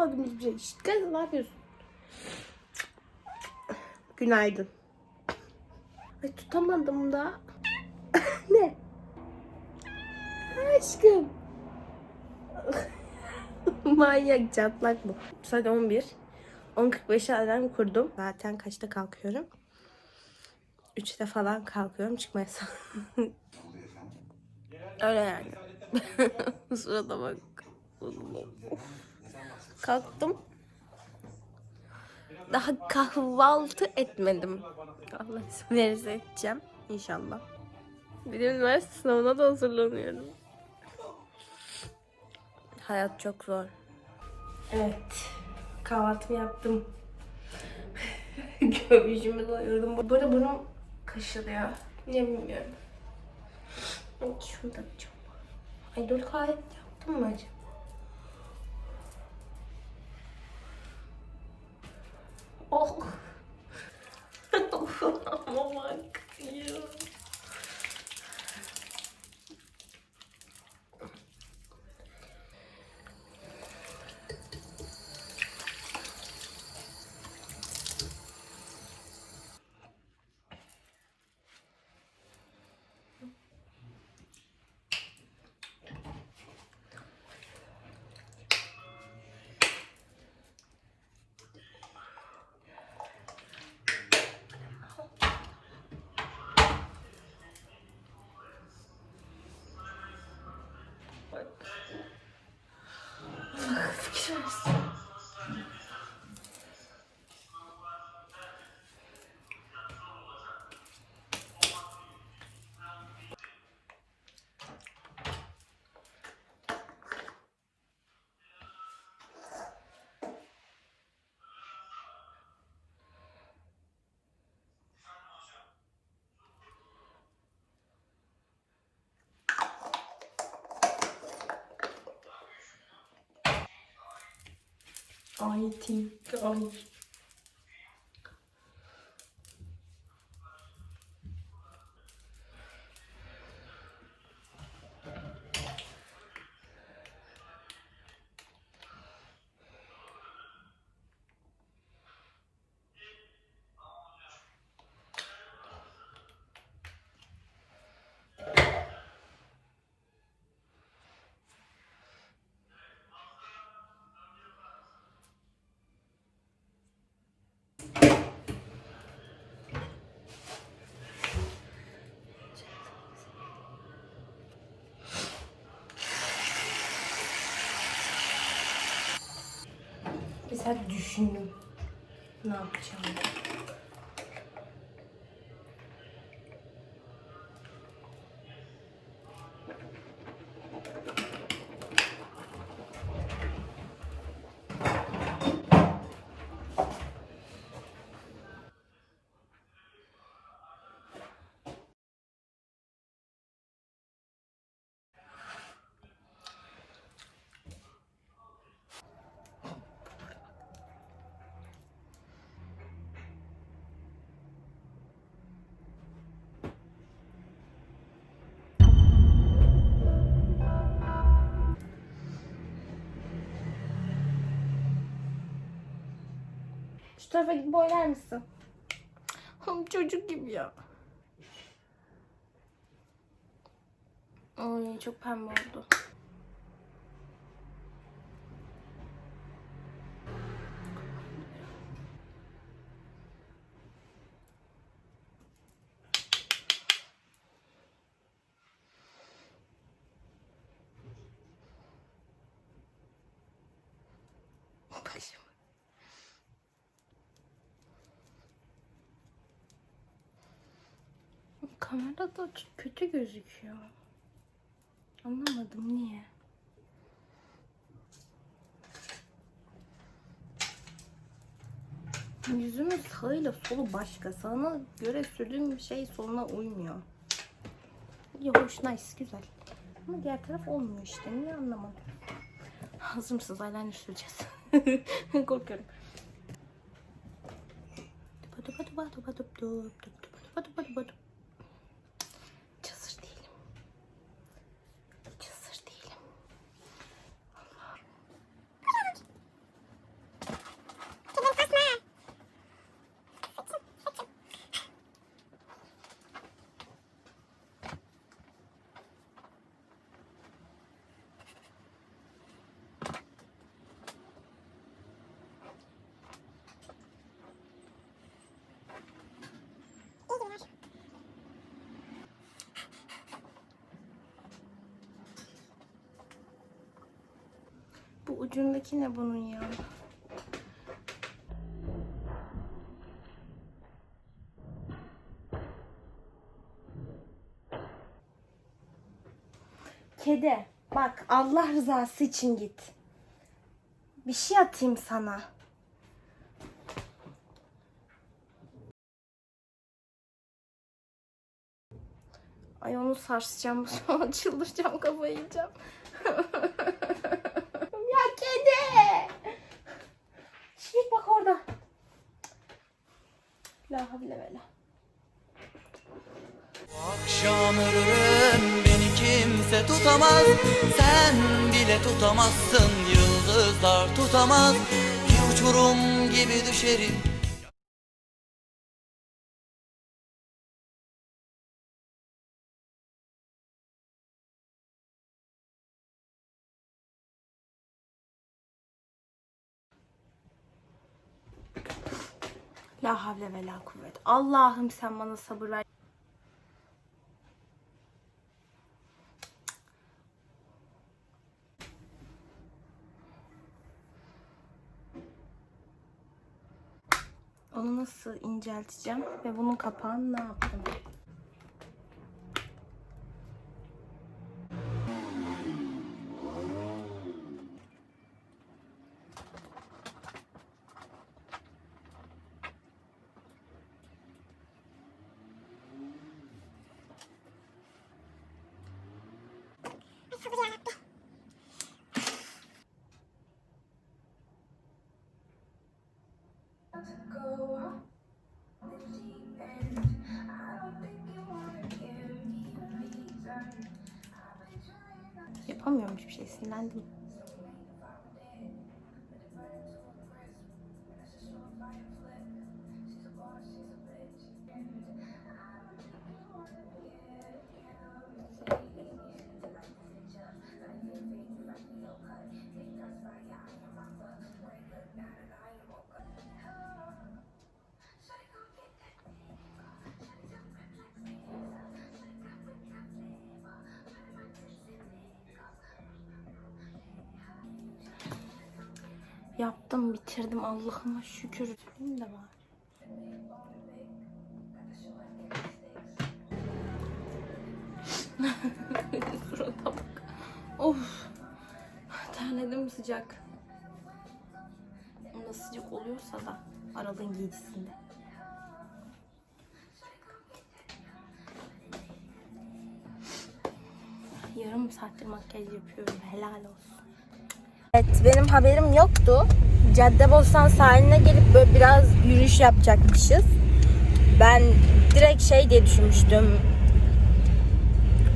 yapmadım hiçbir şey. Şşt kız ne yapıyorsun? Günaydın. Ay tutamadım da. ne? Aşkım. Manyak çatlak bu. Saat 11. 10.45'e alarm kurdum. Zaten kaçta kalkıyorum? 3'te falan kalkıyorum. Çıkmaya Öyle yani. Sırada bak. Kalktım. Daha kahvaltı etmedim. Allah izin verirse edeceğim. İnşallah. Bir de üniversite sınavına da hazırlanıyorum. Hayat çok zor. Evet. Kahvaltımı yaptım. Göbüşümü doyurdum. Arada burnum kaşılıyor. Ne bilmiyorum. Şunu takacağım. Ay dur kahve yaptım mı acaba? görüşürüz. On eating, going. Mesela düşündüm. Ne yapacağım? Şu tarafa gidip boylar mısın? Çocuk gibi ya. Ay çok pembe oldu. Kamerada kötü gözüküyor. Anlamadım niye. Yüzümün sağıyla solu başka. Sağına göre sürdüğüm şey soluna uymuyor. Ya hoş nice güzel. Ama diğer taraf olmuyor işte. Niye anlamadım. Hazır mısınız? Eyeliner süreceğiz. Korkuyorum. Duba duba duba duba duba duba duba duba duba duba. Hiç Bu ucundaki ne bunun ya? Kedi, bak Allah rızası için git. Bir şey atayım sana. Ay onu sarsacağım, sonra çıldıracağım, kafayı yiyeceğim. ya kedi! Şey bak orada. La havle ve la. Akşam ölürüm beni kimse tutamaz. Sen bile tutamazsın yıldızlar tutamaz. Bir uçurum gibi düşerim havle ve la kuvvet. Allah'ım sen bana sabır ver. Onu nasıl incelteceğim ve bunun kapağını ne yaptım? Yapamıyorum hiçbir şey sinirlendim. Yaptım bitirdim Allah'ıma şükür. Benim de var. Surata bak. Of. Terledim sıcak. Nasıl sıcak oluyorsa da aralığın giycisinde. Yarım saattir makyaj yapıyorum. Helal olsun. Evet benim haberim yoktu. Caddebostan sahiline gelip böyle biraz yürüyüş yapacakmışız. Ben direkt şey diye düşünmüştüm.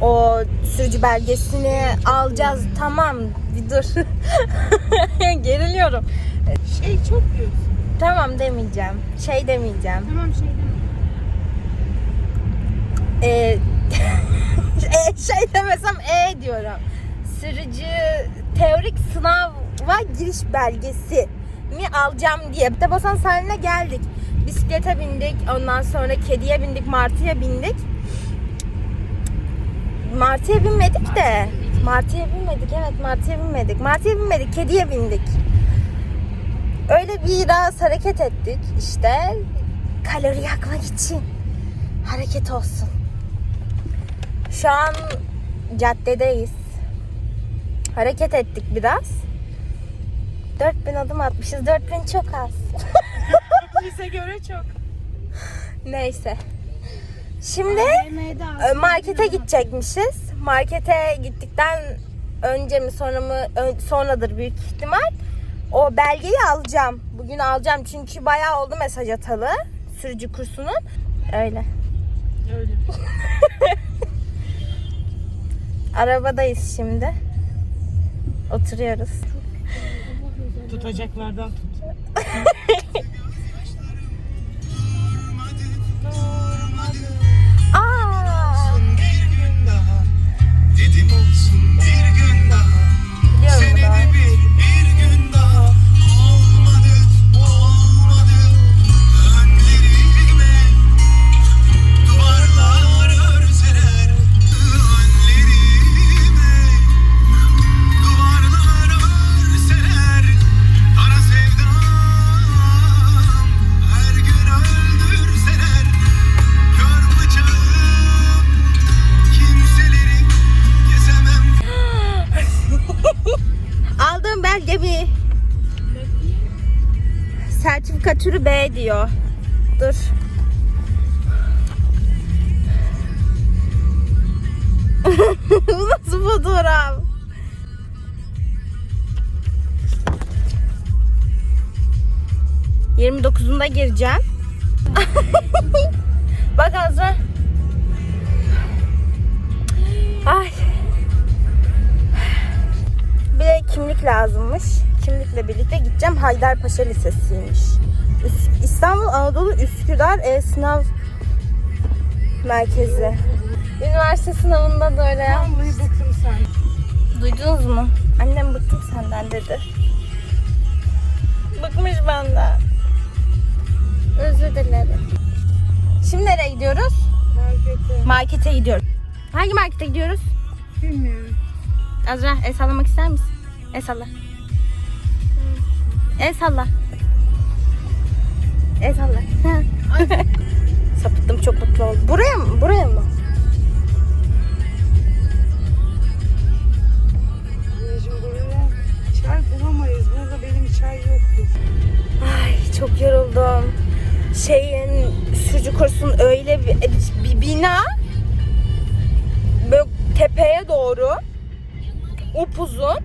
O sürücü belgesini alacağız. Tamam bir dur. Geriliyorum. Şey çok diyorsun. Tamam demeyeceğim. Şey demeyeceğim. Tamam şey deme. Ee, e, şey demesem e diyorum. Sürücü teorik sınava giriş belgesi mi alacağım diye. De basan sahiline geldik. Bisiklete bindik. Ondan sonra kediye bindik. Martıya bindik. Martıya binmedik de. Martıya binmedik. Evet Martıya binmedik. Martıya binmedik. Kediye bindik. Öyle biraz hareket ettik. işte kalori yakmak için. Hareket olsun. Şu an caddedeyiz. Hareket ettik biraz. 4000 adım atmışız. 4000 çok az. Bize göre çok. Neyse. Şimdi e, markete gidecekmişiz. Markete gittikten önce mi sonra mı sonradır büyük ihtimal. O belgeyi alacağım. Bugün alacağım çünkü bayağı oldu mesaj atalı sürücü kursunun. Öyle. Öyle. Arabadayız şimdi. Oturuyoruz. Tutacaklardan tut. karikatürü B diyor. Dur. Bu nasıl fotoğraf? Yirmi dokuzunda gireceğim. Bak Azra. Ay. Bir de kimlik lazımmış. Kimlikle birlikte gideceğim. Haydarpaşa Lisesi'ymiş. İstanbul Anadolu Üsküdar E-Sınav Merkezi. Üniversite sınavında da öyle ya. Vallahi bıktım sen. Duydunuz mu? Annem bıktım senden dedi. Bıkmış benden. Özür dilerim. Şimdi nereye gidiyoruz? Markete. Markete gidiyoruz. Hangi markete gidiyoruz? Bilmiyorum. Azra el sallamak ister misin? El salla. El salla. El salla. Sapıttım çok mutlu oldum. Buraya mı? Buraya mı? Anneciğim buraya çay bulamayız. Burada benim çay yoktu. Ay çok yoruldum. Şeyin sürücü kursunun öyle bir, bir bina böyle tepeye doğru upuzun.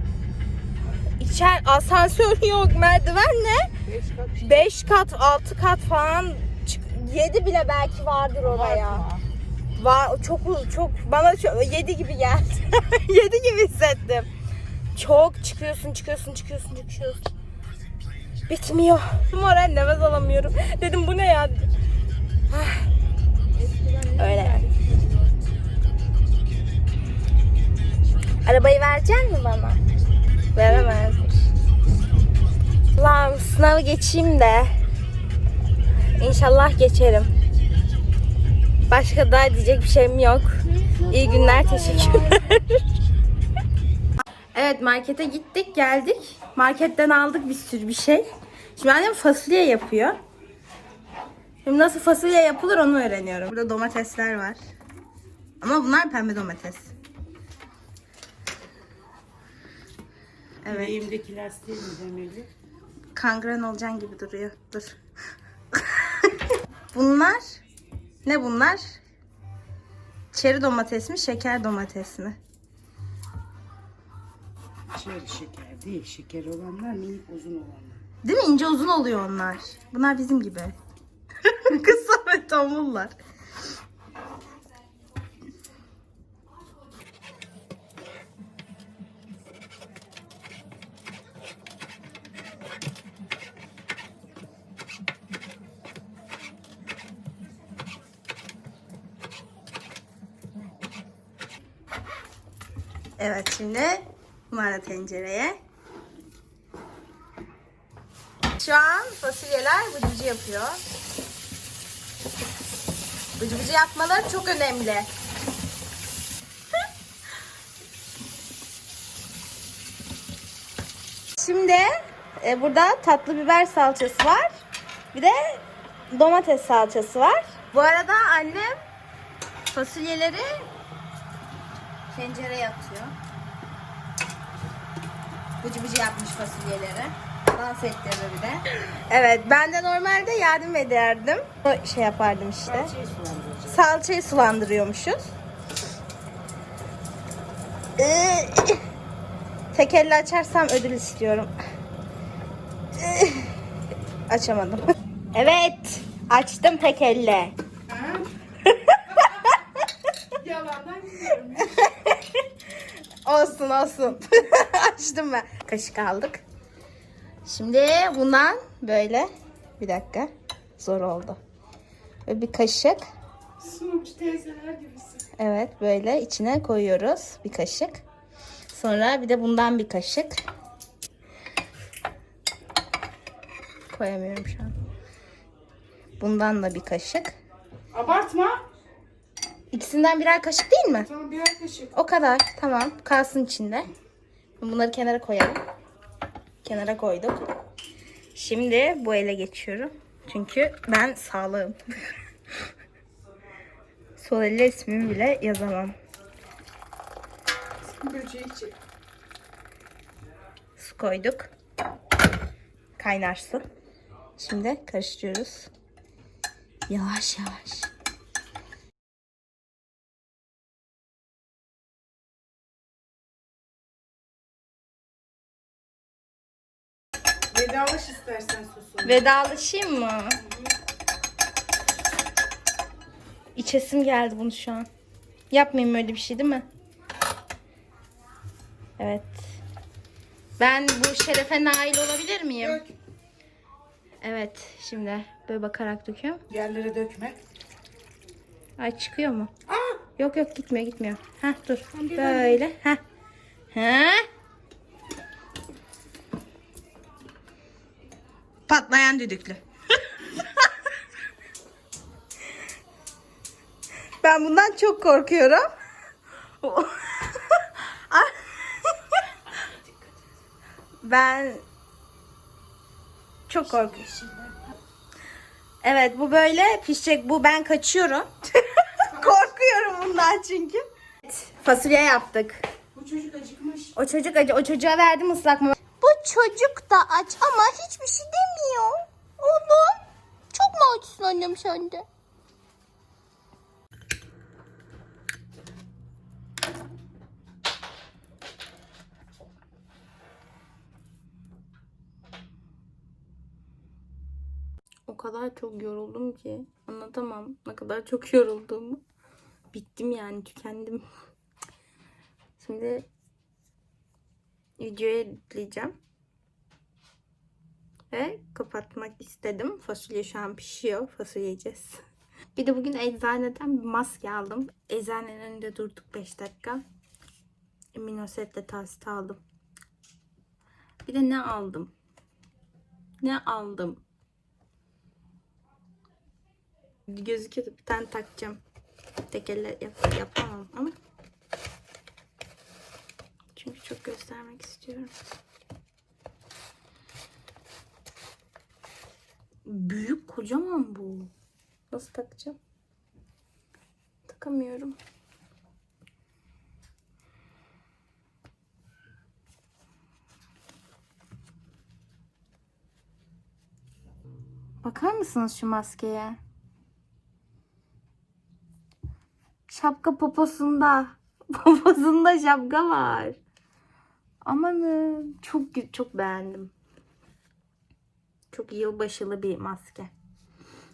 İçer asansör yok, merdivenle 5 kat, 6 kat falan 7 bile belki vardır oraya. Var çok çok bana 7 gibi geldi. 7 gibi hissettim. Çok çıkıyorsun, çıkıyorsun, çıkıyorsun, çıkıyorsun. Bitmiyor. Moral nefes alamıyorum. Dedim bu ne ya? Ah. Öyle yani. Arabayı verecek mi bana? Veremezmiş. Lan sınavı geçeyim de. İnşallah geçerim. Başka daha diyecek bir şeyim yok. İyi günler, teşekkürler. evet markete gittik, geldik. Marketten aldık bir sürü bir şey. Şimdi annem fasulye yapıyor. Şimdi nasıl fasulye yapılır onu öğreniyorum. Burada domatesler var. Ama bunlar pembe domates. Evet. Elimdeki lastiği mi demeli? Kangren olacaksın gibi duruyor. Dur. bunlar ne bunlar? Çeri domates mi, şeker domates mi? Çeri şeker değil. Şeker olanlar minik uzun olanlar. Değil mi? İnce uzun oluyor onlar. Bunlar bizim gibi. Kısa ve tombullar. Evet şimdi bunlar da tencereye. Şu an fasulyeler bıcıcı yapıyor. Bıcı bıcı yapmaları çok önemli. Şimdi e, burada tatlı biber salçası var. Bir de domates salçası var. Bu arada annem fasulyeleri tencereye atıyor. Bıcı bıcı yapmış fasulyeleri. Dans ettirdi bir de. Evet ben de normalde yardım ederdim. O şey yapardım işte. Salçayı sulandıracağım. Salçayı sulandırıyormuşuz. Ee, Tek elle açarsam ödül istiyorum. Ee, Açamadım. Evet. Açtım tek elle. Yalandan gidiyorum. Olsun olsun. Açtım ben. Kaşık aldık. Şimdi bundan böyle bir dakika. Zor oldu. Böyle bir kaşık. Sunumcu teyzeler gibisin. Evet böyle içine koyuyoruz bir kaşık. Sonra bir de bundan bir kaşık. Koyamıyorum şu an. Bundan da bir kaşık. Abartma. İkisinden birer kaşık değil mi? Tamam birer kaşık. O kadar. Tamam. Kalsın içinde. Bunları kenara koyalım. Kenara koyduk. Şimdi bu ele geçiyorum. Çünkü ben sağlığım. Sol elle ismimi bile yazamam. Böceği. Su koyduk. Kaynar su. Şimdi karıştırıyoruz. Yavaş yavaş. Vedalaş istersen sosu. Vedalaşayım mı? İçesim geldi bunu şu an. Yapmayayım öyle bir şey değil mi? Evet. Ben bu şerefe nail olabilir miyim? Evet. Şimdi böyle bakarak döküyorum. Yerlere dökme. Ay çıkıyor mu? Yok yok gitmiyor gitmiyor. Heh dur. Böyle. Heh. Heh. Patlayan düdüklü. ben bundan çok korkuyorum. ben çok korkuyorum. Evet bu böyle pişecek. Bu ben kaçıyorum. Korkuyorum bundan çünkü. Fasulye yaptık. Bu çocuk acıkmış. O çocuk acı. O çocuğa verdim ıslak mama. Bu çocuk da aç ama hiçbir şey demiyor. Açsın annem sen? O kadar çok yoruldum ki anlatamam ne kadar çok yorulduğumu. Bittim yani tükendim. Şimdi videoya editleyeceğim. Ve kapatmak istedim. Fasulye şu an pişiyor. Fasulye yiyeceğiz. Bir de bugün eczaneden bir maske aldım. Eczanenin önünde durduk 5 dakika. Minosetle tasit aldım. Bir de ne aldım? Ne aldım? Gözüküyordu. Bir tane takacağım. Tek elle yap yapamam ama. Çünkü çok göstermek istiyorum. Büyük kocaman bu. Nasıl takacağım? Takamıyorum. Bakar mısınız şu maskeye? Şapka poposunda. Poposunda şapka var. Amanın çok çok beğendim. Çok yılbaşılı bir maske.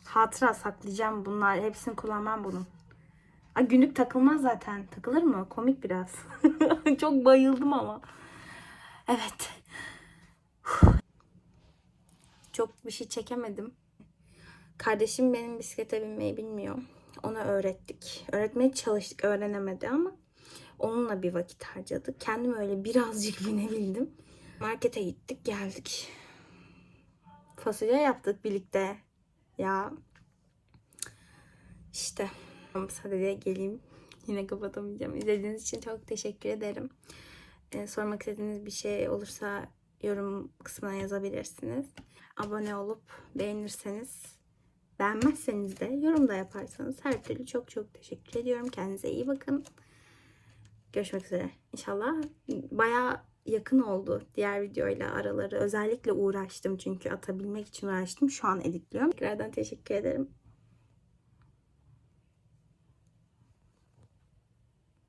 Hatıra saklayacağım bunlar. Hepsini kullanmam bunun. Ay, günlük takılmaz zaten. Takılır mı? Komik biraz. çok bayıldım ama. Evet. Çok bir şey çekemedim. Kardeşim benim bisiklete binmeyi bilmiyor. Ona öğrettik. Öğretmeye çalıştık. Öğrenemedi ama onunla bir vakit harcadık. Kendim öyle birazcık binebildim. Markete gittik geldik. Fasulye yaptık birlikte. Ya işte sadece geleyim. Yine kapatamayacağım. İzlediğiniz için çok teşekkür ederim. Ee, sormak istediğiniz bir şey olursa yorum kısmına yazabilirsiniz. Abone olup beğenirseniz beğenmezseniz de yorum da yaparsanız her türlü çok çok teşekkür ediyorum. Kendinize iyi bakın. Görüşmek üzere. İnşallah bayağı yakın oldu diğer videoyla araları. Özellikle uğraştım çünkü atabilmek için uğraştım. Şu an editliyorum. Tekrardan teşekkür ederim.